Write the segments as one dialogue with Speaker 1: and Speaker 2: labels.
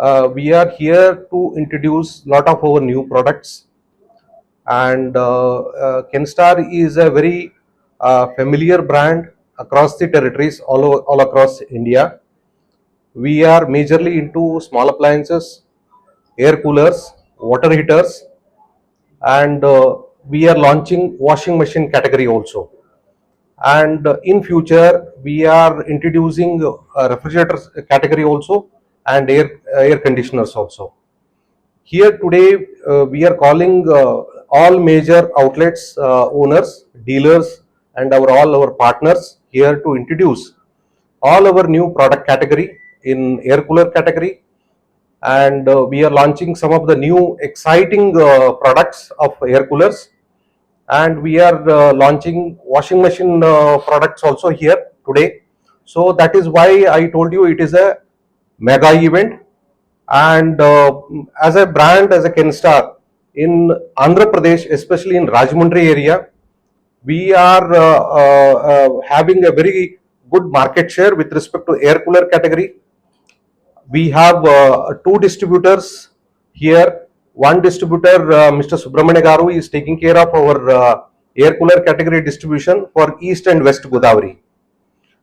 Speaker 1: uh, we are here to introduce lot of our new products. And uh, uh, Kenstar is a very uh, familiar brand across the territories all, over, all across India. We are majorly into small appliances, air coolers, water heaters, and uh, we are launching washing machine category also and uh, in future we are introducing refrigerators category also and air air conditioners also. Here today uh, we are calling uh, all major outlets uh, owners dealers and our all our partners here to introduce all our new product category in air cooler category. And uh, we are launching some of the new exciting uh, products of air coolers. And we are uh, launching washing machine uh, products also here today. So that is why i told you it is a mega event and uh, as a brand as a kenstar in andhra pradesh especially in rajmundry area we are uh, uh, uh, having a very good market share with respect to air cooler category we have uh, two distributors here. One distributor, uh, Mr. Subramania Garu, is taking care of our uh, air cooler category distribution for East and West Godavari.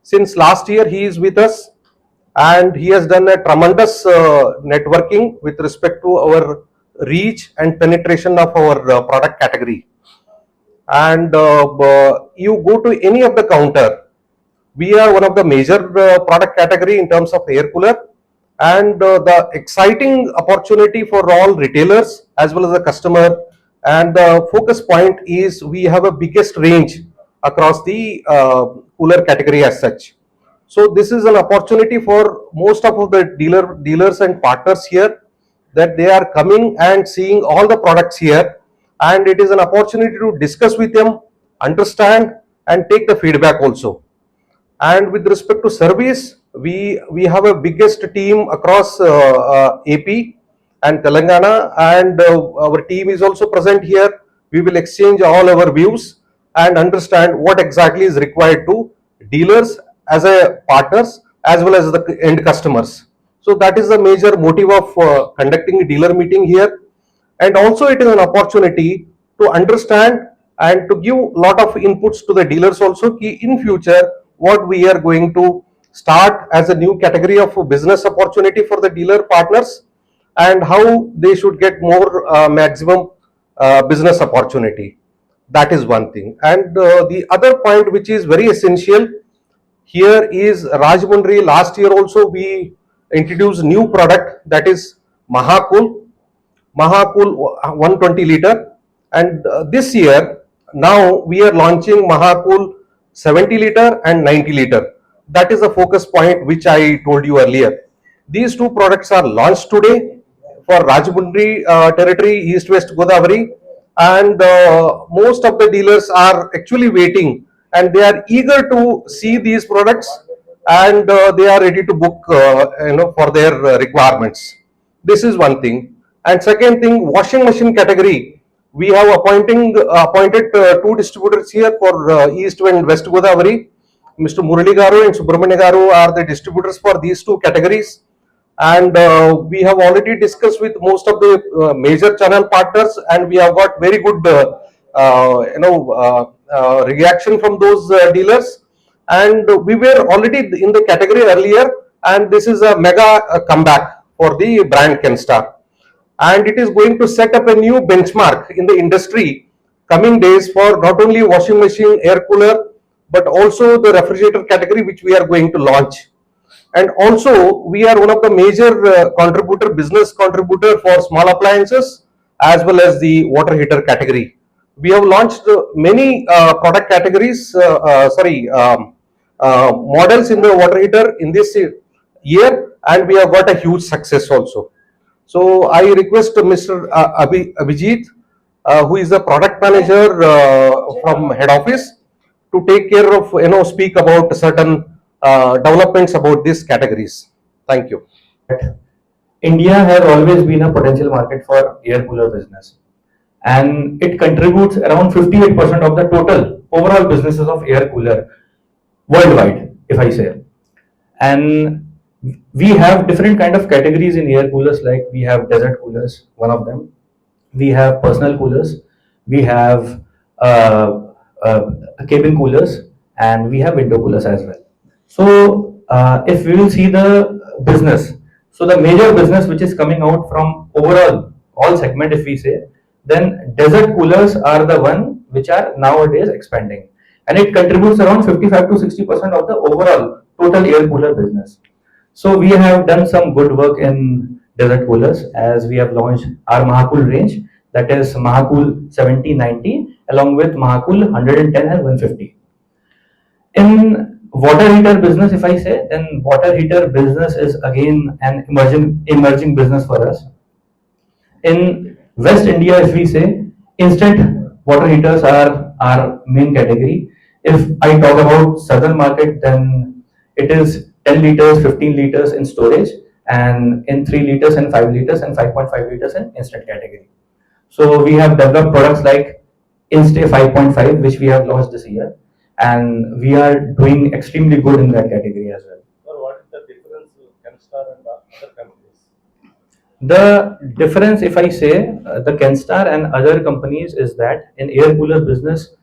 Speaker 1: Since last year, he is with us and he has done a tremendous uh, networking with respect to our reach and penetration of our uh, product category. And uh, you go to any of the counter, we are one of the major product category in terms of air cooler. And uh, the exciting opportunity for all retailers as well as the customer. And the focus point is we have a biggest range across the uh, cooler category as such so this is an opportunity for most of the dealer dealers and partners here that they are coming and seeing all the products here. And it is an opportunity to discuss with them understand and take the feedback also. And with respect to service we we have a biggest team across uh, uh, ap and telangana. And uh, our team is also present here. We will exchange all our views and understand what exactly is required to dealers as a partners as well as the end customers. So that is the major motive of uh, conducting a dealer meeting here. And also it is an opportunity to understand and to give lot of inputs to the dealers also in future what we are going to start as a new category of business opportunity for the dealer partners and how they should get more uh, maximum uh, business opportunity. That is one thing. And uh, the other point which is very essential here is Rajmundry. Last year also we introduced new product that is Mahakul. Mahakul 120 liter and uh, this year now we are launching Mahakul 70 liter and 90 liter. That is the focus point which I told you earlier. These two products are launched today for Rajmundry uh, territory, East West Godavari, and uh, most of the dealers are actually waiting and they are eager to see these products and uh, they are ready to book uh, you know for their uh, requirements. This is one thing. And second thing washing machine category. We have appointing appointed uh, two distributors here for uh, east and west godavari. Mr murali garu and subramanya garu are the distributors for these two categories. And uh, we have already discussed with most of the uh, major channel partners and we have got very good uh, uh, you know uh, uh, reaction from those uh, dealers. And we were already in the category earlier and this is a mega uh, comeback for the brand Kenstar. And it is going to set up a new benchmark in the industry coming days for not only washing machine air cooler but also the refrigerator category which we are going to launch. And also we are one of the major uh, contributor business contributor for small appliances as well as the water heater category we have launched many uh, product categories uh, uh, sorry um, models in the water heater in this year and we have got a huge success also so I request Mr. Abhi- Abhijit, who is the product manager from head office, to take care of, you know, speak about certain developments about these categories. Thank you.
Speaker 2: India has always been a potential market for air cooler business. And it contributes around 58% of the total overall businesses of air cooler worldwide, if I say. And we have different kind of categories in air coolers like we have desert coolers one of them. We have personal coolers. We have uh, uh, cabin coolers and we have window coolers as well. So uh, if we will see the business so the major business which is coming out from overall all segment if we say then desert coolers are the one which are nowadays expanding and it contributes around 55 to 60 percent of the overall total air cooler business so we have done some good work in desert coolers as we have launched our Mahacool range that is Mahacool 7090 along with Mahacool 110 and 150. In water heater business, if I say, then water heater business is again an emerging emerging business for us. In West India, if we say, instant water heaters are our main category. If I talk about southern market, then it is 10 liters, 15 liters in storage, and in 3 liters and 5 liters and 5.5 liters in instant category. So we have developed products like Instay 5.5, which we have launched this year, and we are doing extremely good in that category as well.
Speaker 3: Sir, what is the difference with Kenstar and the other companies?
Speaker 2: The difference, if I say, uh, the Kenstar and other companies is that in air cooler business,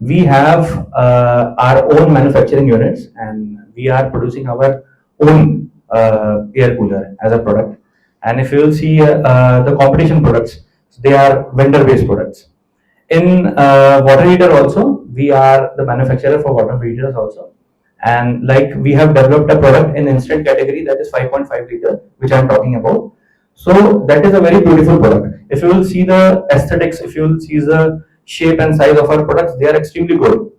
Speaker 2: we have uh, our own manufacturing units and we are producing our own uh, air cooler as a product. And if you will see uh, uh, the competition products, they are vendor-based products. In uh, water heater also, we are the manufacturer for water heaters also. And like we have developed a product in instant category that is 5.5 liter, which I am talking about. So that is a very beautiful product. If you will see the aesthetics, if you will see the shape and size of our products, they are extremely good.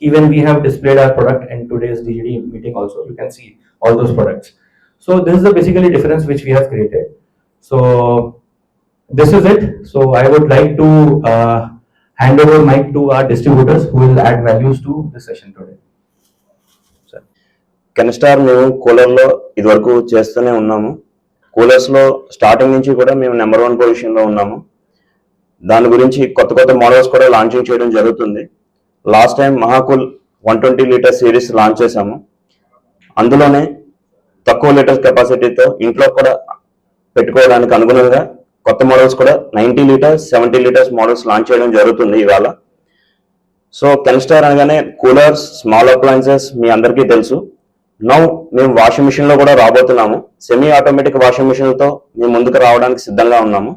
Speaker 2: Even we have displayed our product in today's DGD meeting also. You can see all those products. So this is the basically difference which we have created. So this is it. So I would like to uh, hand over mic to our distributors who will add values to this session today.
Speaker 4: Kenstar మేము కూలర్లో ఇదివరకు చేస్తూనే ఉన్నాము కూలర్స్లో starting నుంచి కూడా మేము number one పొజిషన్లో ఉన్నాము. దాని గురించి కొత్త కొత్త మోడల్స్ కూడా లాంచింగ్ చేయడం జరుగుతుంది. Last time Mahacool one twenty litre series launch చేశాము. అందులోనే తక్కువ లీటర్స్ కెపాసిటీతో ఇంట్లో కూడా పెట్టుకోవడానికి అనుగుణంగా కొత్త మోడల్స్ కూడా ninety litres seventy litres models launch చేయడం జరుగుతుంది ఇవాళ. సో కెన్స్టార్ అనగానే కూలర్స్ స్మాల్ అప్లయన్సెస్ మీ అందరికీ తెలుసు. నౌ మేము వాషింగ్ మిషన్లో కూడా రాబోతున్నాము. సెమీ ఆటోమేటిక్ వాషింగ్ మిషన్లతో మేము ముందుకు రావడానికి సిద్ధంగా ఉన్నాము.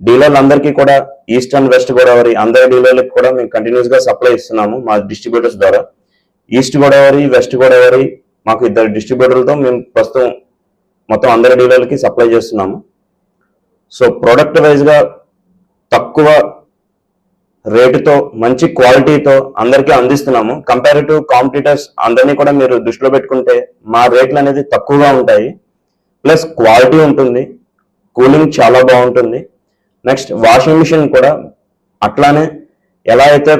Speaker 4: డీలర్లందరికీ కూడా ఈస్ట్ అండ్ వెస్ట్ గోదావరి అందరి డీలర్లకు కూడా మేము కంటిన్యూస్గా సప్లై ఇస్తున్నాము మా డిస్ట్రిబ్యూటర్స్ ద్వారా. ఈస్ట్ గోదావరి వెస్ట్ గోదావరి మాకు ఇద్దరు డిస్ట్రిబ్యూటర్లతో మేము ప్రస్తుతం మొత్తం అందరి డీలర్లకి సప్లై చేస్తున్నాము. సో ప్రోడక్ట్ వైజ్గా తక్కువ రేటుతో మంచి క్వాలిటీతో అందరికీ అందిస్తున్నాము. కంపారిటివ్ కాంపిటీటర్స్ అందరినీ కూడా మీరు దృష్టిలో పెట్టుకుంటే మా రేట్లు అనేది తక్కువగా ఉంటాయి. ప్లస్ క్వాలిటీ ఉంటుంది. కూలింగ్ చాలా బాగుంటుంది. నెక్స్ట్ వాషింగ్ మిషన్ కూడా అట్లానే ఎలా అయితే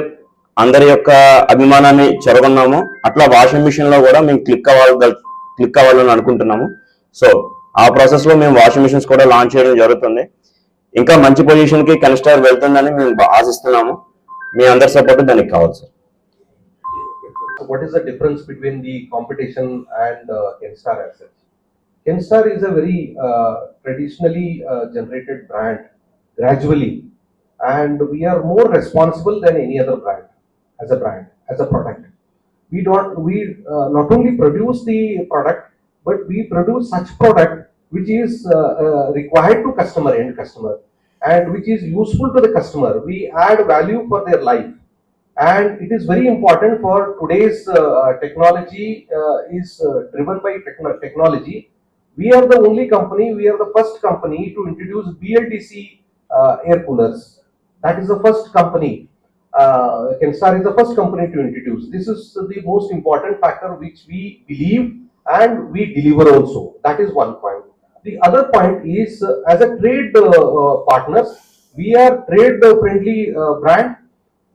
Speaker 4: అందరి యొక్క అభిమానాన్ని చెరగొన్నామో అట్లా వాషింగ్ మిషన్లో కూడా మేము క్లిక్ అవ్వాలి క్లిక్ అవ్వాలని అనుకుంటున్నాము. సో ఆ ప్రాసెస్లో మేము వాషింగ్ మిషన్స్ కూడా లాంచ్ చేయడం జరుగుతుంది. ఇంకా మంచి పొజిషన్ కి కన్స్టార్ వెళ్తుందని మేము బా- ఆశిస్తున్నాము మీ అందరి సపోర్ట్ దానికి కావాలి sir
Speaker 1: So what is the difference between the competition and uh, Kenstar as such? Kenstar is a very uh, traditionally uh, generated brand gradually and we are more responsible than any other brand as a brand, as a product. We don't, we uh, not only produce the product, but we produce such product which is uh, uh, required to customer, end customer and which is useful to the customer. We add value for their life. And it is very important for today's uh, technology uh, is uh, driven by techno- technology. We are the only company we are the first company to introduce bltc uh, air coolers. That is the first company. Uh, Kenstar is the first company to introduce. This is the most important factor which we believe and we deliver also. That is one point the other point is uh, as a trade uh, uh, partners we are trade friendly uh, brand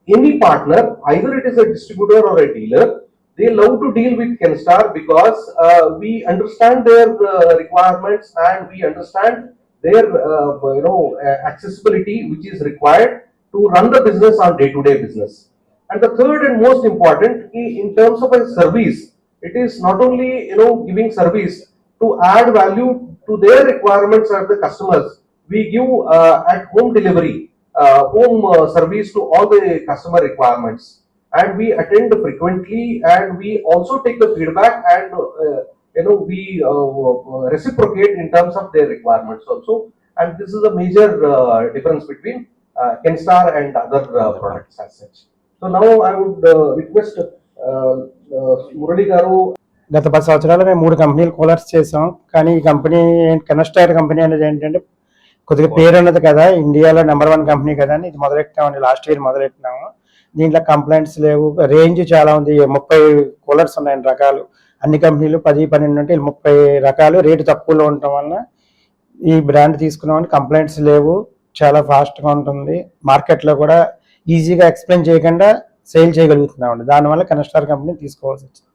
Speaker 1: any partner, either it is a distributor or a dealer, they love to deal with Kenstar because uh, we understand their uh, requirements and we understand their uh, you know accessibility which is required to run the business on day-to-day business. And the third and most important, in terms of a service, it is not only you know giving service, to add value to their requirements of the customers, we give uh, at home delivery, uh, home uh, service to all the customer requirements. And we attend frequently and we also take the feedback and, uh, you know, we uh, reciprocate in terms of their requirements also. And this is a major uh, difference between uh, Kenstar and other uh, products as such. So now I would uh, request uh, uh, Murali Garu
Speaker 5: గత పది సంవత్సరాలు మేము మూడు కంపెనీలు coolers చేసాం కానీ ఈ company కెనస్టైర్ company అనేది ఏంటంటే కొద్దిగా పేరు ఉన్నది కదా ఇండియాలో నెంబర్ వన్ కంపెనీ కదా అని ఇది మొదలెట్టామండి. Last year మొదలెట్టినాము. దీంట్లో కంప్లైంట్స్ లేవు. రేంజ్ చాలా ఉంది. ముప్పై కూలర్స్ ఉన్నాయండి రకాలు. అన్ని కంపెనీలు పది పన్నెండు అంటే ముప్పై రకాలు. రేటు తక్కువలో ఉండటం వలన ఈ బ్రాండ్ తీసుకున్నామని కంప్లైంట్స్ లేవు. చాలా ఫాస్ట్గా ఉంటుంది. మార్కెట్లో కూడా ఈజీగా ఎక్స్ప్లెయిన్ చేయకుండా సేల్ చేయగలుగుతున్నామండి. దానివల్ల కెనస్టార్ కంపెనీ తీసుకోవాల్సి వచ్చింది.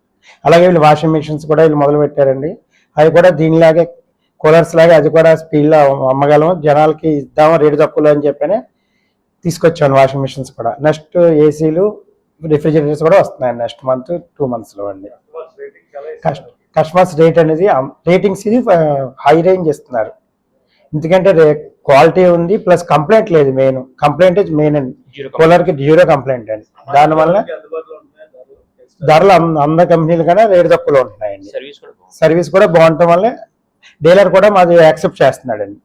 Speaker 5: అలాగే వీళ్ళు వాషింగ్ మిషన్స్ కూడా వీళ్ళు మొదలు పెట్టారండి. అవి కూడా దీనిలాగే కూలర్స్ లాగే అది కూడా స్పీడ్లో అమ్మగలం. జనాలకి ఇద్దాం రేటు తక్కువలో అని చెప్పని తీసుకొచ్చాను వాషింగ్ మిషన్స్ కూడా. నెక్స్ట్ ఏసీలు రిఫ్రిజిరేటర్స్ కూడా వస్తున్నాయి నెక్స్ట్ మంత్ టూ మంత్స్లో అండి.
Speaker 3: కస్టమర్స్
Speaker 5: రేట్ అనేది రేటింగ్స్ ఇది హై రేంజ్ ఇస్తున్నారు. ఎందుకంటే క్వాలిటీ ఉంది ప్లస్ కంప్లైంట్ లేదు మెయిన్ కంప్లైంట్ మెయిన్ అండి. కూలర్కి జీరో కంప్లైంట్ అండి. దానివల్ల
Speaker 3: ధరలు.
Speaker 5: అందరి కంపెనీలు కన్నా రేటు తక్కువలో ఉంటున్నాయండి.
Speaker 6: సర్వీస్ కూడా బాగుంది.
Speaker 5: సర్వీస్ కూడా బాగుండటం వల్ల డీలర్ కూడా మాది యాక్సెప్ట్ చేస్తున్నాడండి.